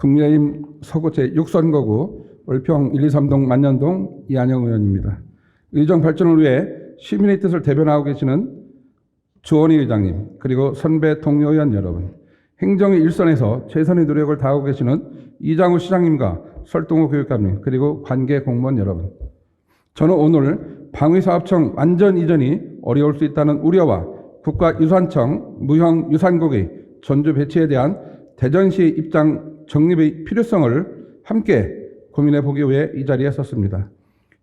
국민의힘 서구 제 6선거구 을평 1, 2, 3동 만년동 이한영 의원입니다. 의정 발전을 위해 시민의 뜻을 대변하고 계시는 주원희 의장님 그리고 선배 동료 의원 여러분 행정의 일선에서 최선의 노력을 다하고 계시는 이장우 시장님과 설동호 교육감님 그리고 관계 공무원 여러분 저는 오늘 방위사업청 완전 이전이 어려울 수 있다는 우려와 국가유산청 무형 유산국의 전주 배치에 대한 대전시의 입장 정립의 필요성을 함께 고민해 보기 위해 이 자리에 섰습니다.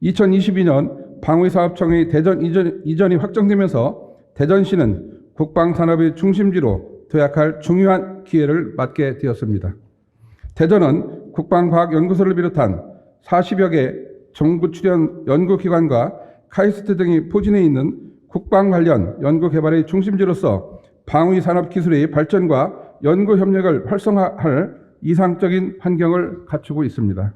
2022년 방위사업청의 대전 이전, 이전 이 확정되면서 대전시는 국방산업의 중심지로 도약할 중요한 기회를 맞게 되었습니다. 대전은 국방과학연구소를 비롯한 40여 개 정부 출연 연구기관과 카이스트 등이 포진해 있는 국방 관련 연구 개발의 중심지로서 방위 산업 기술의 발전과 연구 협력을 활성화할 이상적인 환경을 갖추고 있습니다.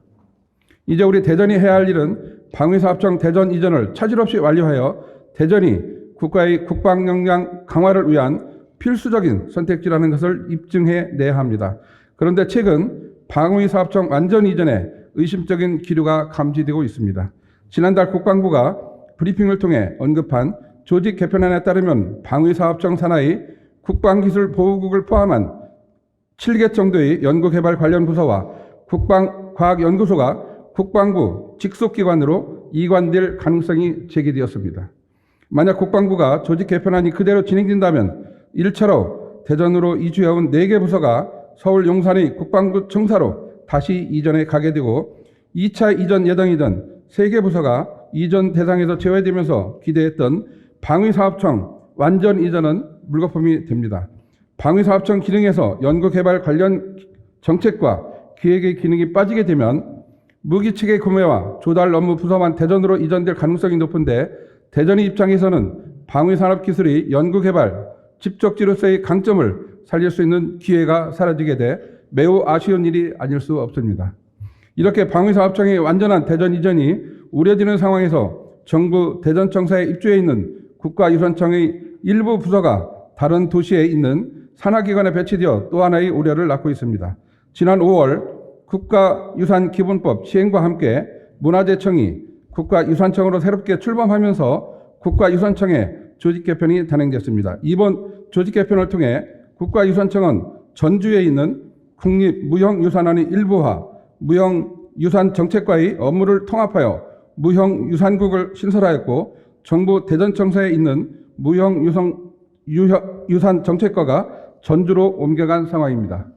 이제 우리 대전이 해야 할 일은 방위사업청 대전 이전을 차질 없이 완료하여 대전이 국가의 국방 역량 강화를 위한 필수적인 선택지라는 것을 입증해 내야 합니다. 그런데 최근 방위사업청 완전 이전에 의심적인 기류가 감지되고 있습니다. 지난달 국방부가 브리핑을 통해 언급한 조직 개편안에 따르면 방위사업청 산하의 국방기술보호국을 포함한 7개 정도의 연구개발 관련 부서와 국방과학연구소가 국방부 직속기관으로 이관될 가능성이 제기되었습니다. 만약 국방부가 조직 개편안이 그대로 진행된다면 1차로 대전으로 이주해온 4개 부서가 서울 용산의 국방부 청사로 다시 이전에 가게 되고 2차 이전 예정이던 3개 부서가 이전 대상에서 제외되면서 기대했던 방위사업청 완전 이전은 물거품이 됩니다. 방위사업청 기능에서 연구개발 관련 정책과 기획의 기능이 빠지게 되면 무기 체계 구매와 조달 업무 부서만 대전으로 이전될 가능성이 높은데 대전의 입장에서는 방위산업 기술의 연구개발, 집적지로서의 강점을 살릴 수 있는 기회가 사라지게 돼 매우 아쉬운 일이 아닐 수 없습니다. 이렇게 방위사업청의 완전한 대전 이전이 우려지는 상황에서 정부 대전청사에 입주해 있는 국가유산청의 일부 부서가 다른 도시에 있는 산하기관에 배치되어 또 하나의 우려를 낳고 있습니다. 지난 5월 국가유산기본법 시행과 함께 문화재청이 국가유산청으로 새롭게 출범하면서 국가유산청의 조직 개편이 단행됐습니다. 이번 조직 개편을 통해 국가유산청은 전주에 있는 국립무형유산원의 일부와 무형유산정책과의 업무를 통합하여 무형유산국을 신설하였고 정부 대전청사에 있는 무형유산정책과가 전주로 옮겨간 상황입니다.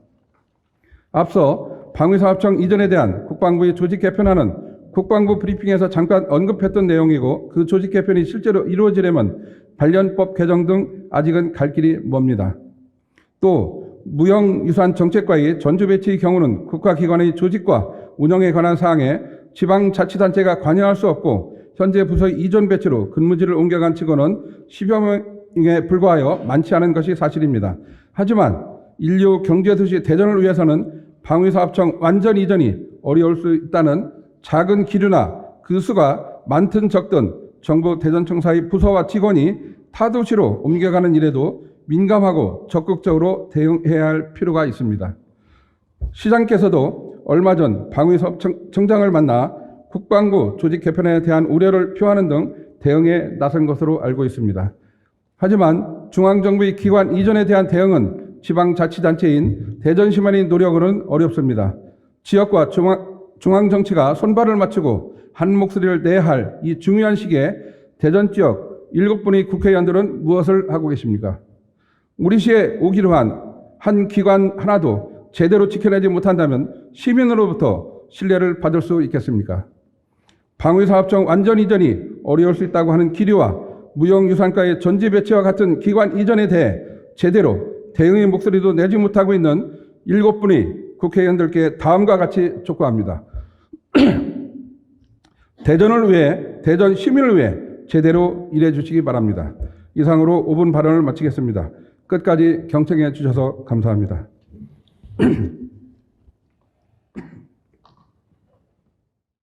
앞서 방위사업청 이전에 대한 국방부의 조직 개편안은 국방부 브리핑에서 잠깐 언급했던 내용이고 그 조직 개편이 실제로 이루어지려면 관련법 개정 등 아직은 갈 길이 멉니다. 또 무형유산 정책과의 전주 배치의 경우는 국가기관의 조직과 운영에 관한 사항에 지방자치단체가 관여할 수 없고 현재 부서의 이전 배치로 근무지를 옮겨간 측원은 10여 명에 불과하여 많지 않은 것이 사실입니다. 하지만 인류 경제도시 대전을 위해서는 방위사업청 완전 이전이 어려울 수 있다는 작은 기류나 그 수가 많든 적든 정부 대전청 사의 부서와 직원이 타도시로 옮겨가는 일에도 민감하고 적극적으로 대응해야 할 필요가 있습니다. 시장께서도 얼마 전 방위사업청장을 만나 국방부 조직 개편에 대한 우려를 표하는 등 대응에 나선 것으로 알고 있습니다. 하지만 중앙정부의 기관 이전에 대한 대응은 지방자치단체인 대전시만의 노력으로는 어렵습니다. 지역과 중앙, 중앙정치가 손발을 맞추고 한 목소리를 내야 할 이 중요한 시기에 대전 지역 일곱 분의 국회의원들은 무엇을 하고 계십니까? 우리 시에 오기로 한 한 기관 하나도 제대로 지켜내지 못한다면 시민으로부터 신뢰를 받을 수 있겠습니까? 방위사업청 완전 이전이 어려울 수 있다고 하는 기류와 무형유산가의 전지 배치와 같은 기관 이전에 대해 제대로 대응의 목소리도 내지 못하고 있는 일곱 분의 국회의원들께 다음과 같이 촉구합니다. 대전을 위해, 대전 시민을 위해 제대로 일해 주시기 바랍니다. 이상으로 5분 발언을 마치겠습니다. 끝까지 경청해 주셔서 감사합니다.